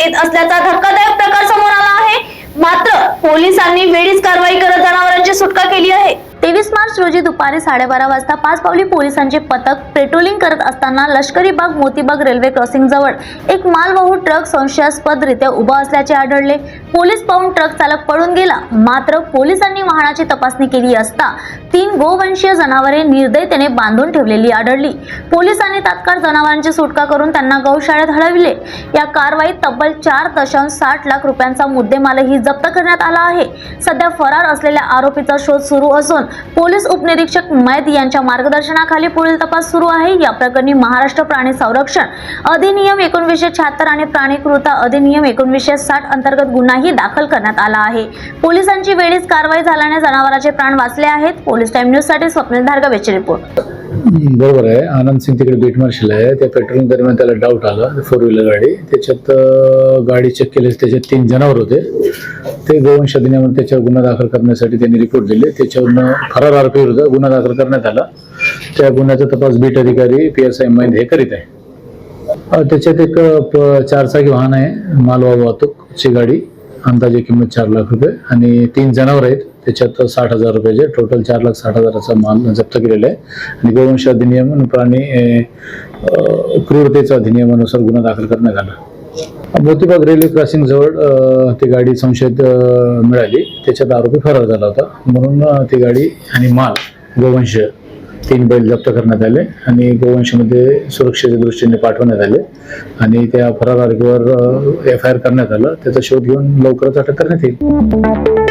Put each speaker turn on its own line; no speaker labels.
येत असल्याचा धक्कादायक प्रकार समोर आला आहे. मात्र पोलिसांनी वेळीच तेवीस मार्च रोजी दुपारी साडेबारा वाजता पाच पावली पोलिसांचे पथक पेट्रोलिंग करत असताना लष्करी बाग मोतीबाग रेल्वे क्रॉसिंग जवळ एक मालवाहू ट्रक संशयास्पदरित्या उभा असल्याचे आढळले. पोलीस पाहून ट्रक चालक पळून गेला. मात्र पोलिसांनी वाहनाची तपासणी केली असता तीन गोवंशीय जनावरे निर्दयतेने बांधून ठेवलेली आढळली. पोलिसांनी तात्काळ जनावरांची सुटका करून त्यांना गौशाळेत हलविले. या कारवाईत तब्बल चार दशांश साठ लाख रुपयांचा मुद्देमालही जप्त करण्यात आला आहे. सध्या फरार असलेल्या आरोपीचा शोध सुरू असून पोलीस उपनिरीक्षक मैद यांच्या मार्गदर्शनाखाली पुढील तपास सुरू आहे. या प्रकरणी महाराष्ट्र प्राणी संरक्षण अधिनियम एकोणवीसशे शहात्तर आणि प्राणी कृता अधिनियम एकोणवीसशे साठ अंतर्गत गुन्हाही दाखल करण्यात आला आहे. पोलिसांची वेळीच कारवाई झाल्याने जनावरांचे प्राण वाचले आहेत. पोलीस टाइम न्यूजसाठी स्वप्नील धारगवेचे रिपोर्ट.
बरोबर आहे. आनंद सिंग तिकडे बीट मार्शल आहे. त्या पेट्रोलिंग दरम्यान त्याला डाऊट आला फोर व्हीलर गाडी. त्याच्यात गाडी चेक केली त्याच्यात तीन जनावर होते. ते गोवंश अधिनियमावर त्याच्यावर गुन्हा दाखल करण्यासाठी त्यांनी रिपोर्ट दिले. त्याच्यावरनं फरार आरोपी विरुद्ध गुन्हा दाखल करण्यात आला. त्या गुन्ह्याचा तपास बीट अधिकारी पी एस आय मैंद हे करीत आहे. त्याच्यात एक प- चारचाकी वाहन आहे. मालवा वाहतूकची गाडी. अंदाजे किंमत चार लाख रुपये. आणि तीन जनावर आहेत. त्याच्यात साठ हजार रुपयाचे. टोटल चार लाख साठ हजाराचा माल जप्त केलेला आहे. आणि गोवंश अधिनियम आणि प्राणी क्रूरतेचा क्रूरतेच्या अधिनियमानुसार गुन्हा दाखल करण्यात आला. मोतीबाग रेल्वे क्रॉसिंग जवळ ती गाडी संशयित मिळाली. त्याच्यात आरोपी फरार झाला होता. म्हणून ती गाडी आणि माल गोवंश तीन बैल जप्त करण्यात आले आणि गोवंशमध्ये सुरक्षेच्या दृष्टीने पाठवण्यात आले. आणि त्या फरार आरोपीवर एफ आय आर करण्यात आलं. त्याचा शोध घेऊन लवकरच अटक करण्यात येईल.